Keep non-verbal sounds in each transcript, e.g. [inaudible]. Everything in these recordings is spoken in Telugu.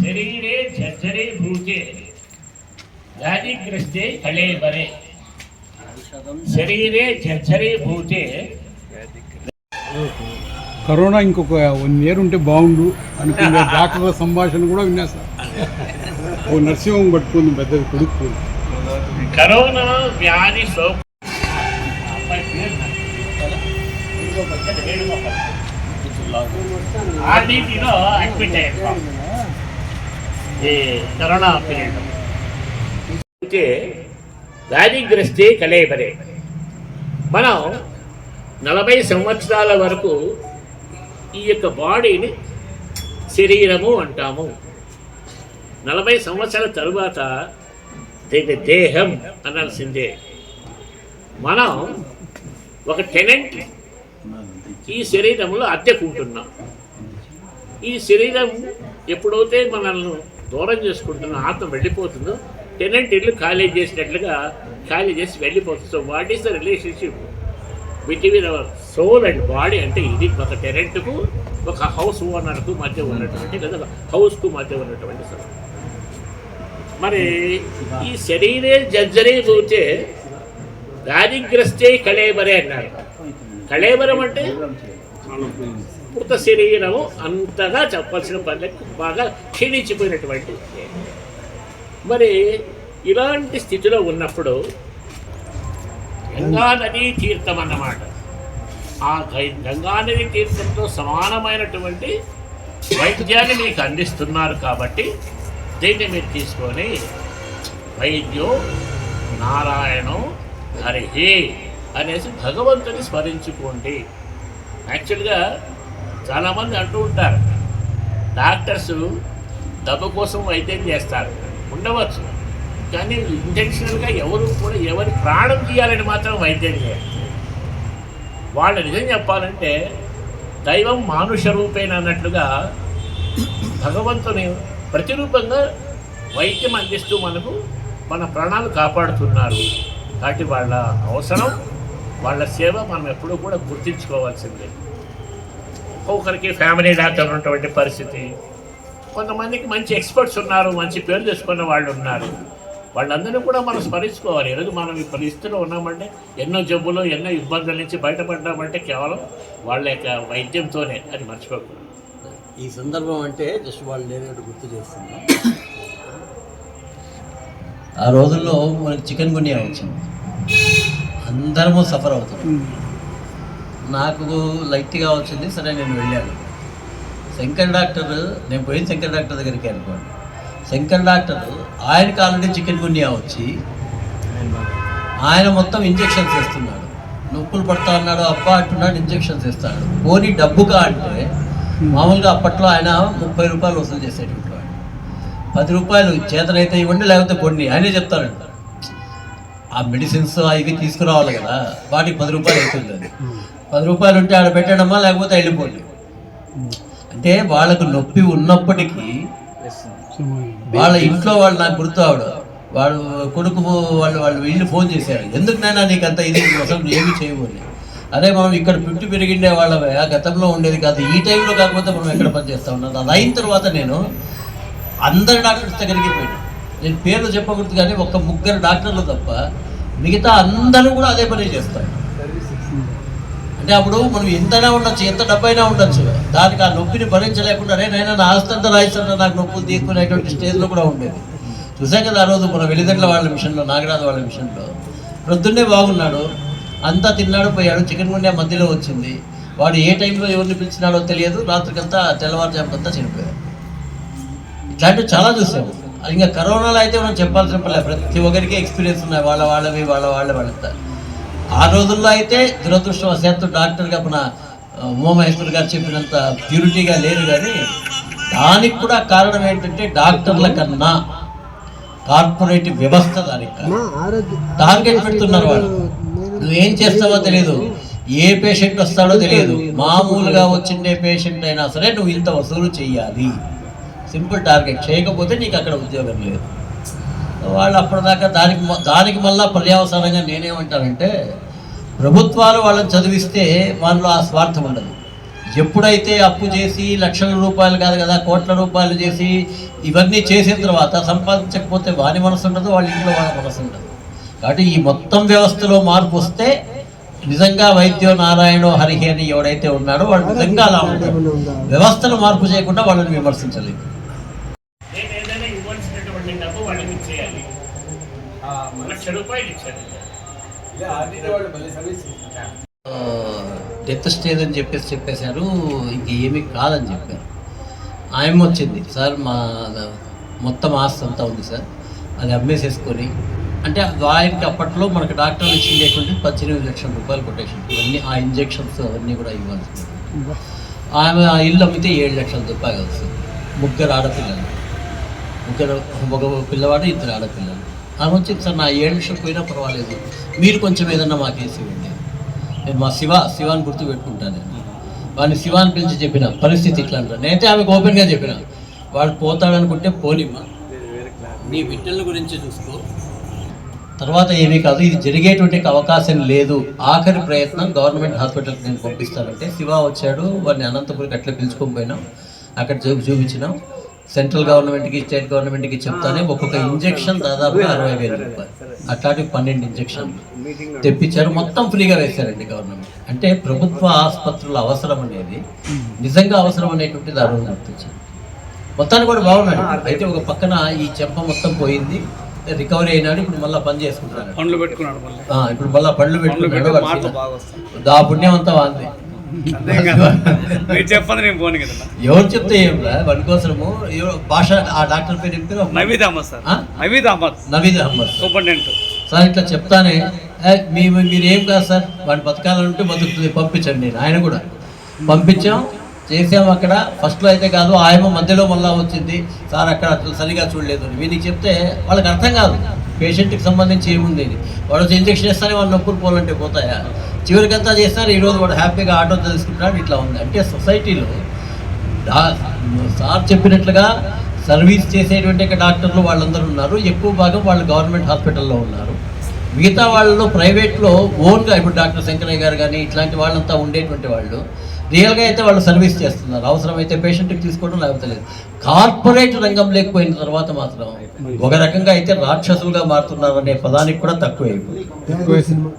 శరీరే జర్జరే భూతే. వ్యాధిగ్రస్తే కళేబరే శరీరే జర్జరే భూతే. కరోనా ఇంకొక వన్ ఇయర్ ఉంటే బాగుండు అనుకునే [laughs] డాక్టర్ల సంభాషణ కూడా విన్నా సార్. ఓ నర్సింహం పట్టుకుంది పెద్దది కొడుకు. కరోనా వ్యాధి ఆర్డీటీలో అడ్మిట్ అయ్యారు. ఈ కరోనా పీరియడ్. అయితే వ్యాధిగ్రస్తే కలేబరే. మనం నలభై సంవత్సరాల వరకు ఈ యొక్క బాడీని శరీరము అంటాము. నలభై సంవత్సరాల తరువాత దీన్ని దేహం అనాల్సిందే. మనం ఒక టెనెంట్ ఈ శరీరంలో అద్దెకుంటున్నాం. ఈ శరీరం ఎప్పుడైతే మనల్ని దూరం చేసుకుంటున్న ఆత్మ వెళ్ళిపోతుందో టెనెంట్ ఇల్లు ఖాళీ చేసినట్లుగా ఖాళీ చేసి వెళ్ళిపోతుంది. So what is the relationship between our soul and body అంటే ఇది ఒక టెనెంట్కు ఒక హౌస్ ఓనర్కు మధ్య ఉన్నటువంటి లేదా హౌస్కు మధ్య ఉన్నటువంటి సార్ మరి ఈ శరీరే జర్జరీ పోతే దారిగ్రస్తే కళేబరే అన్నారు. కళేబరం అంటే? మృత శరీరము అంతగా చెప్పాల్సిన పనులకు బాగా క్షీణించిపోయినటువంటి మరి ఇలాంటి స్థితిలో ఉన్నప్పుడు గంగా నదీ తీర్థం అన్నమాట. ఆ గంగానది గంగా నదీ తీర్థంతో సమానమైనటువంటి వైద్యాన్ని మీకు అందిస్తున్నారు కాబట్టి దీన్ని మీరు తీసుకొని వైద్యో నారాయణో హరిహి అనేసి భగవంతుని స్మరించుకోండి. యాక్చువల్గా చాలామంది అంటూ ఉంటారు. డాక్టర్స్ డబ్బు కోసం వైద్యం చేస్తారు. ఉండవచ్చు. కానీ ఇంటెన్షనల్గా ఎవరు కూడా ఎవరి ప్రాణం తీయాలని మాత్రం వైద్యం చేయాలి. వాళ్ళు నిజం చెప్పాలంటే దైవం మానుష రూపేణ అన్నట్లుగా భగవంతుని ప్రతిరూపంగా వైద్యం అందిస్తూ మనకు మన ప్రాణాలు కాపాడుతున్నారు. కాబట్టి వాళ్ళ అవసరం వాళ్ళ సేవ మనం ఎప్పుడూ కూడా గుర్తించుకోవాల్సిందే. ఒక్కొక్కరికి ఫ్యామిలీ డాక్టర్ ఉన్నటువంటి పరిస్థితి. కొంతమందికి మంచి ఎక్స్పర్ట్స్ ఉన్నారు మంచి పేరు తెచ్చుకున్న వాళ్ళు ఉన్నారు. వాళ్ళందరినీ కూడా మనం స్మరించుకోవాలి. ఈరోజు మనం ఈ పరిస్థితిలో ఉన్నామంటే ఎన్నో జబ్బులు ఎన్నో ఇబ్బందుల నుంచి బయటపడ్డామంటే కేవలం వాళ్ళ యొక్క వైద్యంతోనే అది మర్చిపోకూడదు. ఈ సందర్భం అంటే జస్ట్ వాళ్ళు లేనట్టు గుర్తు చేస్తున్నా. ఆ రోజుల్లో మనకి చికెన్ గున్యా వచ్చింది. అందరము సఫర్ అవుతాం నాకు లైట్గా వచ్చింది సరే నేను వెళ్ళాను. శంకర్ డాక్టర్ నేను పోయిన శంకర్ డాక్టర్ దగ్గరికి అనుకోండి శంకర్ డాక్టర్ ఆయనకి ఆల్రెడీ చికెన్ గున్యా వచ్చి ఆయన మొత్తం ఇంజెక్షన్స్ వేస్తున్నాడు. నొప్పులు పడతా ఉన్నాడు అబ్బా అంటున్నాడు ఇంజెక్షన్స్ వేస్తాడు. పోనీ డబ్బుగా అంటే మామూలుగా అప్పట్లో ఆయన ముప్పై రూపాయలు వసూలు చేసేటువంటి వాడు పది రూపాయలు చేతనైతే ఇవ్వండి లేకపోతే కొన్ని. ఆయనే చెప్తారంట ఆ మెడిసిన్స్ ఇవి తీసుకురావాలి కదా వాటికి పది రూపాయలు అవుతుంది అది పది రూపాయలు ఉంటే ఆడ పెట్టడమా లేకపోతే వెళ్ళిపోండి. అంటే వాళ్ళకు నొప్పి ఉన్నప్పటికీ వాళ్ళ ఇంట్లో వాళ్ళు నాకు గుర్తు ఆవిడ. వాడు కొడుకు వాళ్ళు వాళ్ళు వీళ్ళు ఫోన్ చేశారు. ఎందుకు నాయనా నీకు అంత ఇది? అసలు ఏమి చేయబోని అరే మనం ఇక్కడ పుట్టి పెరిగిండే వాళ్ళమే గతంలో ఉండేది కాదు. ఈ టైంలో కాకపోతే మనం ఎక్కడ పని చేస్తా ఉన్నాం. అది అయిన తర్వాత నేను అందరి డాక్టర్స్ దగ్గరికి పోయాను. నేను పేర్లు చెప్పకూడదు కానీ ఒక్క ముగ్గురు డాక్టర్లు తప్ప మిగతా అందరూ కూడా అదే పని చేస్తారు. అంటే అప్పుడు మనం ఎంతైనా ఉండొచ్చు ఎంత డబ్బైనా ఉండొచ్చు. దానికి ఆ నొప్పిని భరించలేకుండా రే నైనా నా ఆస్తంతా రాయిస్తున్నా నాకు నొప్పులు తీసుకునేటువంటి స్టేజ్లో కూడా ఉండేది. చూసాం కదా ఆ రోజు మన వెలిదండ్ల వాళ్ళ మిషన్లో నాగరాజు వాళ్ళ మిషన్లో. ప్రొద్దున్నే బాగున్నాడు. అంతా తిన్నాడు పోయాడు. చికెన్ గుండె మధ్యలో వచ్చింది. వాడు ఏ టైంలో ఎవరిని పిలిచినాడో తెలియదు. రాత్రికంతా తెల్లవారుజాముకంతా చనిపోయాడు. ఇట్లాంటివి చాలా చూసాము ఇంకా కరోనాలో అయితే మనం చెప్పాల్సిన పర్లేదు ప్రతి ఒక్కరికి ఎక్స్పీరియన్స్ ఉన్నాయి. వాళ్ళ వాళ్ళవి వాళ్ళ వాళ్ళ వాళ్ళంతా ఆ రోజుల్లో అయితే దురదృష్టవశాత్తు డాక్టర్గా మన ఉమామహేశ్వర్ గారు చెప్పినంత ప్యూరిటీగా లేరు కానీ దానికి కూడా కారణం ఏంటంటే డాక్టర్ల కన్నా కార్పొరేట్ వ్యవస్థ దానికి. టార్గెట్ పెడుతున్నారు వాళ్ళు. నువ్వేం చేస్తావో తెలియదు. ఏ పేషెంట్ వస్తాడో తెలియదు. మామూలుగా వచ్చిండే పేషెంట్ అయినా సరే నువ్వు ఇంత వసూలు చేయాలి సింపుల్ టార్గెట్. చేయకపోతే నీకు అక్కడ ఉద్యోగం లేదు. వాళ్ళు అప్పటిదాకా దానికి దానికి మళ్ళా పర్యావసానంగా నేనేమంటానంటే ప్రభుత్వాలు వాళ్ళని చదివిస్తే వాళ్ళలో ఆ స్వార్థం ఉండదు. ఎప్పుడైతే అప్పు చేసి లక్షల రూపాయలు కాదు కదా కోట్ల రూపాయలు చేసి ఇవన్నీ చేసిన తర్వాత సంపాదించకపోతే వాని మనసు ఉండదు వాళ్ళ ఇంట్లో వాళ్ళ మనసు ఉండదు. కాబట్టి ఈ మొత్తం వ్యవస్థలో మార్పు వస్తే నిజంగా వైద్యో నారాయణో హరిహేని ఎవడైతే ఉన్నాడో వాళ్ళు నిజంగా అలా ఉంటారు. వ్యవస్థను మార్పు చేయకుండా వాళ్ళని విమర్శించలేదు నేను ఏదైనా ఇవ్వాల్సినటువంటి డబ్బు వాళ్ళకి ఇచ్చేయాలి లక్ష రూపాయలు డెత్ స్టేజ్ అని చెప్పేసి చెప్పేశారు. ఇంకేమీ కాదని చెప్పారు. ఆయమ్మ వచ్చింది. సార్ మా మొత్తం ఆస్తి అంతా ఉంది సార్. అది అమ్మేసేసుకొని అంటే ఆయనకి అప్పట్లో మనకు డాక్టర్ డాక్టర్లు లేకుంటే పద్దెనిమిది లక్షల రూపాయలు కొటేషన్. ఇవన్నీ ఆ ఇంజెక్షన్స్ అవన్నీ కూడా ఇవ్వాల్సి ఆమె ఆ ఇల్లు అమ్మితే ఏడు లక్షల రూపాయలు వస్తుంది ముగ్గురు ఆడపిల్లలు. ముగ్గురు ఒక పిల్లవాడు ఇద్దరు ఆడపిల్లలు. ఆమె సార్ నా ఏడు లక్షలు పోయినా పర్వాలేదు. మీరు కొంచెం ఏదన్నా మాకేసి ఇవ్వండి నేను మా శివ శివాని గుర్తు పెట్టుకుంటాను నేను. వాడిని శివాని పిలిచి చెప్పిన పరిస్థితి ఇట్లా అంటారు నేనైతే ఆమెకు ఓపెన్గా చెప్పిన వాడు పోతాడనుకుంటే పోనిమ్మా. నీ బిడ్డల గురించి చూసుకో. తర్వాత ఏమీ కాదు ఇది జరిగేటువంటి అవకాశం లేదు. ఆఖరి ప్రయత్నం గవర్నమెంట్ హాస్పిటల్కి నేను పంపిస్తానంటే శివ వచ్చాడు వాడిని అనంతపురికి అట్లా పిలుచుకొని పోయినాం. అక్కడ చూపి చూపించినాం. సెంట్రల్ గవర్నమెంట్కి స్టేట్ గవర్నమెంట్కి చెప్తానే ఒక్కొక్క ఇంజెక్షన్ దాదాపుగా అరవై వేల రూపాయలు. అట్లాంటి పన్నెండు ఇంజెక్షన్లు. తెప్పించారు మొత్తం ఫ్రీగా వేశారండి గవర్నమెంట్. అంటే ప్రభుత్వ ఆసుపత్రుల అవసరం అనేది నిజంగా అవసరం అనేటువంటిది ఆ రోజు గుర్తొచ్చింది మొత్తానికి కూడా బాగున్నాడు. అయితే ఒక పక్కన ఈ చెంప మొత్తం పోయింది. రికవరీ అయినాడు ఇప్పుడు మళ్ళీ పని చేసుకుంటున్నాడు. పండ్లు పెట్టుకున్నాడు మళ్ళీ. ఆ, ఇప్పుడు మళ్ళీ పెట్టుకున్నాడు. బాగా వస్తాయి. దా పుణ్యం అంతా వాంది. అంతే కదా. మీరు చెప్పండి నేను పోను కదా. ఎవరు చెప్తే ఏం వాడి కోసము భాష ఆ డాక్టర్ పేరు పేరు Naveed Ahmed sir? Naveed Ahmed. Naveed Ahmed superintendent. Sir ఇట్లా చెప్తానే "ఏ, మీ మీరు ఏం కాదు సార్? వాడి బతకాలంటే బతుకుతుంది పంపించండి నేను. ఆయన కూడా. పంపించాం. చేసాము అక్కడ. ఫస్ట్లో అయితే కాదు ఆయమ మధ్యలో మళ్ళా వచ్చింది. సార్ అక్కడ అట్లా సరిగా చూడలేదు అని. వీళ్ళకి చెప్తే వాళ్ళకి అర్థం కాదు. పేషెంట్కి సంబంధించి ఏముంది అని. వాడు వచ్చి ఇంజక్షన్ ఇస్తానే వాళ్ళు నొప్పులు పోవాలంటే పోతాయా? చివరికంతా చేస్తారు. ఈరోజు వాడు హ్యాపీగా ఆటో తెలుసుకుంటాడు ఇట్లా ఉంది. అంటే సొసైటీలో సార్ చెప్పినట్లుగా సర్వీస్ చేసేటువంటి డాక్టర్లు వాళ్ళందరూ ఉన్నారు. ఎక్కువ భాగం వాళ్ళు గవర్నమెంట్ హాస్పిటల్లో ఉన్నారు. మిగతా వాళ్ళలో ప్రైవేట్లో ఓన్గా ఇప్పుడు డాక్టర్ శంకరయ్య గారు కానీ ఇట్లాంటి వాళ్ళంతా ఉండేటువంటి వాళ్ళు. రియల్గా అయితే వాళ్ళు సర్వీస్ చేస్తున్నారు. అవసరమైతే పేషెంట్కి తీసుకోవడం లేకపోతే లేదు. కార్పొరేట్ రంగం లేకపోయిన తర్వాత మాత్రం ఒక రకంగా అయితే రాక్షసులుగా మారుతున్నారు అనే పదానికి కూడా తక్కువ అయిపోయింది. సినిమా.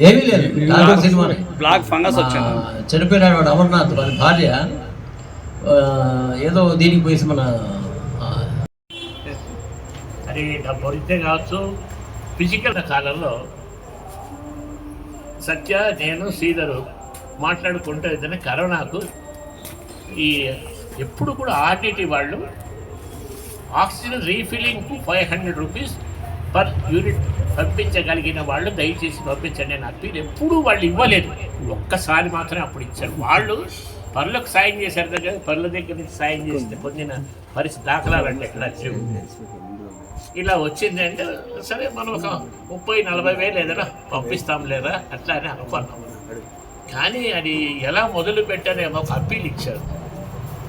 ఏమీ లేదు. నాటక సినిమానే. బ్లాక్ ఫంగస్ వచ్చింది. ఆ, చనిపోయినాడు వాడు అమర్నాథ్ వాడి భార్య ఏదో దీనికి పోయి మన అది డబ్బు కావచ్చు. ఫిజికల్ కాలంలో సత్య నేను శ్రీధరు మాట్లాడుకుంటూ ఏదైనా కరోనాకు ఈ ఎప్పుడు కూడా ఆర్టీటీ వాళ్ళు oxygen రీఫిల్లింగ్కు five hundred rupees per unit పంపించగలిగిన వాళ్ళు దయచేసి పంపించండి అని అప్పీల్. ఎప్పుడూ వాళ్ళు ఇవ్వలేదు. ఒక్కసారి మాత్రమే అప్పుడు ఇచ్చారు. వాళ్ళు పనులకు సాయం చేశారు దగ్గర పనుల దగ్గర నుంచి సాయం చేస్తే పొందిన పరిస్థితి దాఖలాలు అంటే ఎక్కడ ఇలా వచ్చింది అంటే సరే మనం ఒక ముప్పై నలభై వేలు ఏదైనా పంపిస్తాం లేదా అట్లా అని అనుకున్నాం. కానీ అది ఎలా మొదలు పెట్టారేమో ఒక అప్పీల్ ఇచ్చారు.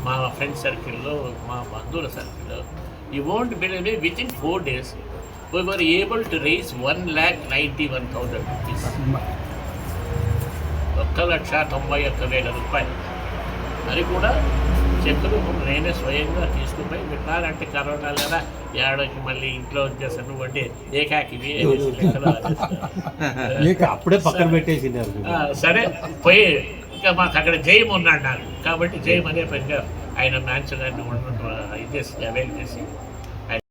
మా ఫ్రెండ్ సర్కిల్లో మా బంధువుల సర్కిల్లో ఈ won't believe within four days we were able to raise one lakh ninety one thousand rupees ఒక్క లక్ష తొంభై ఒక్క వేల రూపాయలు. అది కూడా చెక్కులు నేనే స్వయంగా తీసుకుపోయి విన్నారంటే కరోనా లేదా ఏడాదికి మళ్ళీ ఇంట్లో వచ్చేసాను అంటే ఏకాకివి [laughs] అప్పుడే పక్కన పెట్టేసినారు ఆ, సరే పోయి ఇంకా మాకు అక్కడ జయం ఉన్నాడు నాకు కాబట్టి జయం అనే పనిగా ఆయన మ్యాచ్ గారిని ఇది చేసి అవైల్ చేసి